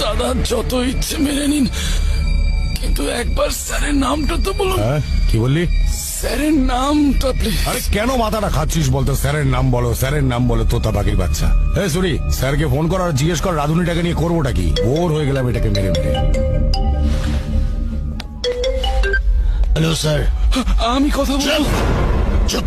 দাদা যত ইচ্ছে মেনে নিন। কিন্তু একবার স্যারের নামটা তো বলুন। হ্যাঁ কি বললি? স্যারের নামটা প্লিজ আরে কেন মাথাটা খাচ্ছিস বলতো? স্যারের নাম বলো স্যারের নাম বলো তোতা পাখির বাচ্চা। এ সরি স্যারকে ফোন কর আর জিজ্ঞেস কর রাধুনিটাকে নিয়ে করবোটা কি? বোর হয়ে গেলাম এটাকে মেরে মেরে হ্যালো স্যার আমি কথা বলব। চুপ।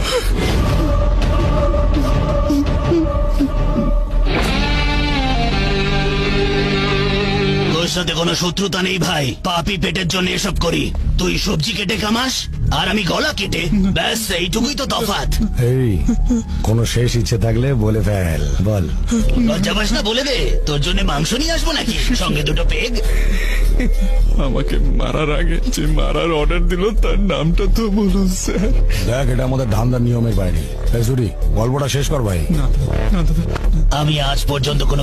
ハハハ! তোর সাথে কোনো শত্রুতা নেই ভাই। পাপি পেটের জন্য এসব করি। তুই সবজি কেটে কামাস আর আমি গলা কেটে ব্যাস এইটুকুই তো তফাৎ এই কোনো শেষ ইচ্ছে থাকলে বলে ফেল বল। লজ্জা পাস না বলে দে তোর জন্য মাংস নিয়ে আসব নাকি? সঙ্গে দুটো পেগ। আমাকে মারার আগে যে মারার অর্ডার দিল তার নামটা তো বলুন স্যার। দেখ এটা আমাদের ধান্দার নিয়মের বাইরে। গল্পটা শেষ কর ভাই। না না দাদা আমি আজ পর্যন্ত কোনো